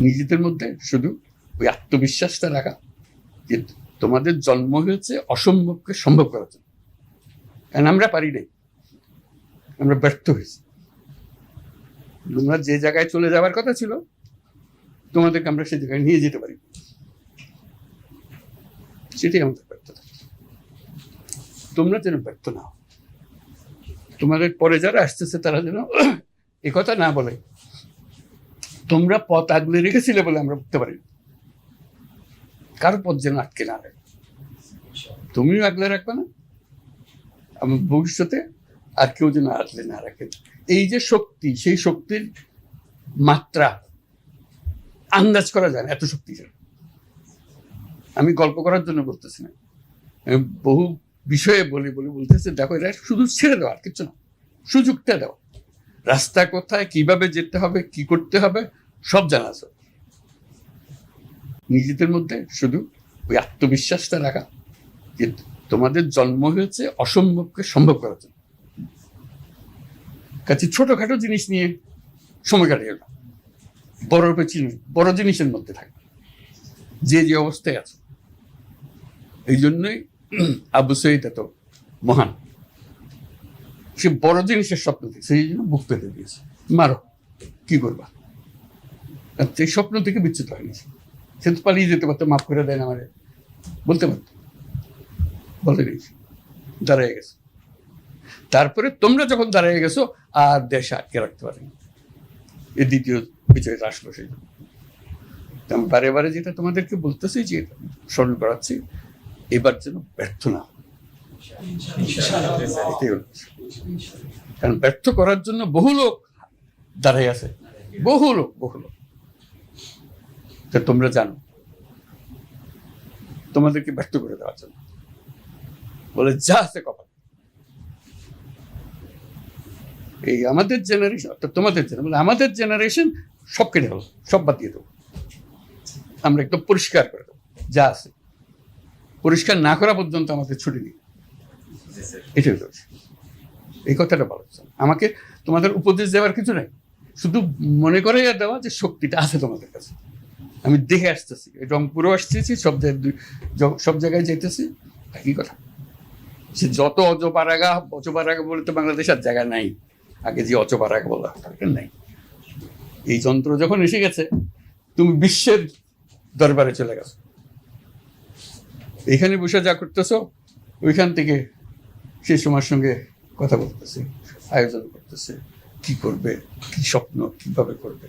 নিজেদের মধ্যে শুধু ওই আত্মবিশ্বাসটা রাখা যে তোমাদের জন্ম হয়েছে অসম্ভবকে সম্ভব করার জন্য। কারণ আমরা পারি নাই। আমরা ব্যর্থ হয়েছি। তোমরা যে জায়গায় চলে যাওয়ার কথা ছিল, তোমাদেরকে আমরা সেই জায়গায় নিয়ে যেতে পারি। সেটাই আমাদের ব্যর্থতা। তোমরা যেন ব্যর্থ না। তোমাদের পরে যারা আসতেছে, তারা যেন এ কথা না বলে। তোমরা পথ আগলে রেখেছিলে বলে আমরা বুঝতে পারি কারও পথ যেন আটকে না রাখে তুমিও আগলে রাখবে না, আমার ভবিষ্যতে আর কেউ যেন আটলে না রাখে এই যে শক্তি, সেই শক্তির মাত্রা আন্দাজ করা যায় না, এত শক্তিশালী আমি গল্প করার জন্য বলতেছি না। বহু বিষয়ে বলি বলি বলতেছে, দেখো, এটা শুধু ছেড়ে দেওয়া, আর কিছু না। সুযোগটা দেওয়া। রাস্তা কোথায়, কীভাবে যেতে হবে, কি করতে হবে, সব জানা আছে। নিজেদের মধ্যে শুধু ওই আত্মবিশ্বাসটা রাখা, যে তোমাদের জন্ম হয়েছে অসম্ভবকে সম্ভব করার জন্য। কাছে ছোটখাটো জিনিস নিয়ে সময় কাটিয়ে না। বড় জিনিস বড় জিনিসের মধ্যে থাকে। যে যে অবস্থায় আছে। এই জন্যই আবু সঈদ এত মহান। সে বড় জিনিসের স্বপ্ন দেখছে সেই জন্য বুক পেতে দিয়েছে। মারো, কি করবা? সেই স্বপ্ন থেকে বিচ্যুত হয়নি সে। সে তো পালিয়ে যেতে পারতো, মাফ করে দেন আমারে। বলতে পারতো। বলে নেই দাঁড়িয়ে গেছে। তারপরে তোমরা যখন দাঁড়িয়ে গেছো, আর দেশ আটকে রাখতে পারেনি। এ দ্বিতীয় বিজয়টা আসলো সেই আমি বারে বারে যেটা তোমাদেরকে বলতেছি, যে স্মরণ করাচ্ছি, এবার যেন ব্যর্থ না কারণ ব্যর্থ করার জন্য বহু লোক দাঁড়াই আছে। বহু লোক বহু লোক। তা তোমরা জানো। তোমাদেরকে ব্যর্থ করে দেওয়ার জন্য। বলে, যা আছে কপাল। এই আমাদের জেনারেশন অর্থাৎ তোমাদের জেনারেশন আমাদের জেনারেশন সব কেটে হলো সব বাদ দিয়ে দেবো। আমরা একদম পরিষ্কার করে দেবো, যা আছে। পরিষ্কার না করা পর্যন্ত আমাদের ছুটি নেই। এটাই। এই কথাটা বলা। হচ্ছে। আমাকে তোমাদের উপদেশ দেওয়ার কিছু নাই। শুধু মনে করে দেওয়া যে শক্তিটা আছে তোমাদের কাছে। আমি দেখে আসতেছি, রংপুরও আসতেছি, সব সব জায়গায় যাইতেছি। একই কথা। সে যত অজপারাগা অচপারাগা বলে তো বাংলাদেশ আর জায়গা নাই। আগে যে অচপারাগা বলা হতো নাই। এই যন্ত্র যখন এসে গেছে, তুমি বিশ্বের দরবারে চলে গেছো। এখানে বসে যা করতেছো, ওইখান থেকে সেই সময়ের সঙ্গে কথা বলতেছে আয়োজন করতেছে কি করবে কি স্বপ্ন কীভাবে করবে।